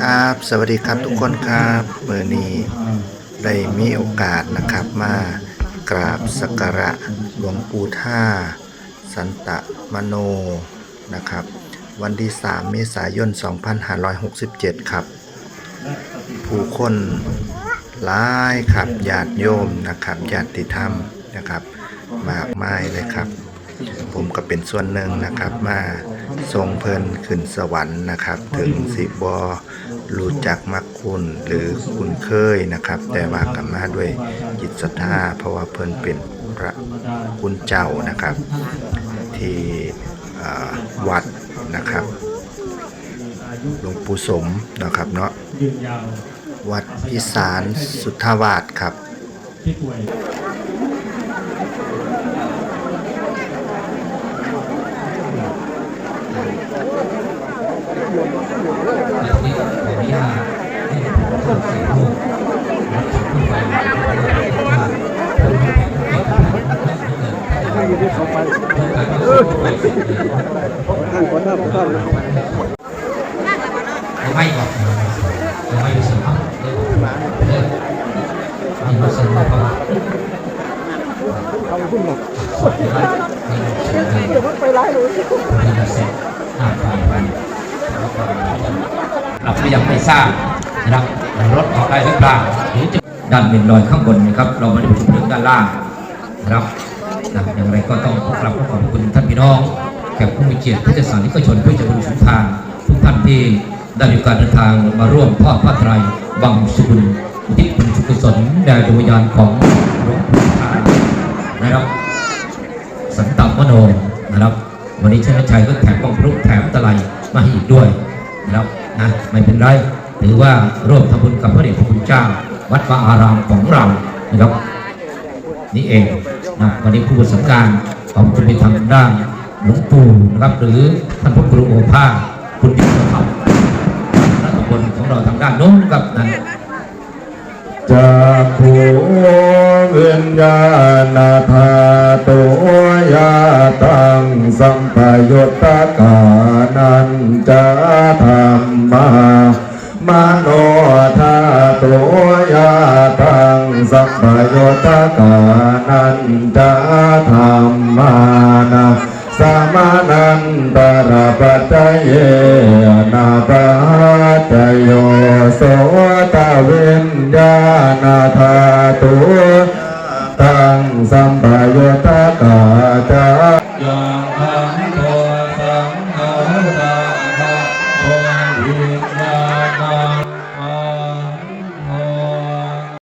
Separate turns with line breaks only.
ครับ สวัสดีครับทุกคนครับเบอร์นี้ได้มีโอกาสนะครับมากราบสักการะหลวงปู่ท่า สันตะมโนนะครับ วันที่ 3 เมษายน 2567 ครับ ผู้คน หลายครับญาติโยมนะครับญาติธรรมนะครับ มากมายเลยครับ ผมก็เป็นส่วนหนึ่งนะครับมาทรงเพลินขึ้นสวรรค์นะครับ ถึงสิบอรู้จักมักคุณหรือคุณเคยนะครับ แต่ว่ากันมาด้วยจิตศรัทธาเพราะว่าเพิ่นเป็นพระคุณเจ้านะครับ ที่วัดนะครับหลวงปู่สมนะครับเนาะ
วั
ดพิสารสุทธาวาสครับ
ที่ป่วย
แบออนุญาตให้ผมเข้าสู่โลกไม่แพ้ไม่แพ้ไม่ เขาพูดหมดเดี๋ยวมันไปไล่เลยเราก็ยังไม่ทราบนะครับรถออกได้หรือเปล่าหรือจะด้านหนึ่งลอยข้างบนนะครับ เราไม่ได้ประชุมเรื่องด้านล่างนะครับนะอย่างไรก็ต้องกราบขอบคุณท่านพี่น้องแขกผู้มีเกียรติพุทธศาสนิกชนผู้จะบุญสุนทานทุกท่านที่ได้มีการเดินทางมาร่วมทอดผ้าไตรบังสุกุลอุทิศบุญสุกุศลแด่ดวงวิญญาณของ นะครับ สันตมโนนะครับ วันนี้ชนะชัยก็แถมบังพลุแถมตะไลมาให้อีกด้วยนะครับนะไม่เป็นไรถือว่าร่วมทำบุญกับพระเดชพระคุณเจ้า วัดวาอารามของเรานะครับ นี่เองนะวันนี้ผู้ประสาการของจะเป็นทางด้านหลวงปู่นะครับ หรือท่านพระครูโอภาคุณดิษฐธรรมและตำบลของเราทางด้านโน้นนะครับนะ
จากขู วิญญาณธาตัวยาตังสัมปยุตตกานันจะธรรมามโนธาตัวยาตังสัมปยุตตกานันจะธรรมานาสามานันตระปัจจเยนาปัจจโยโสตวิญญาณธาตุ สัมปยุตตกาจา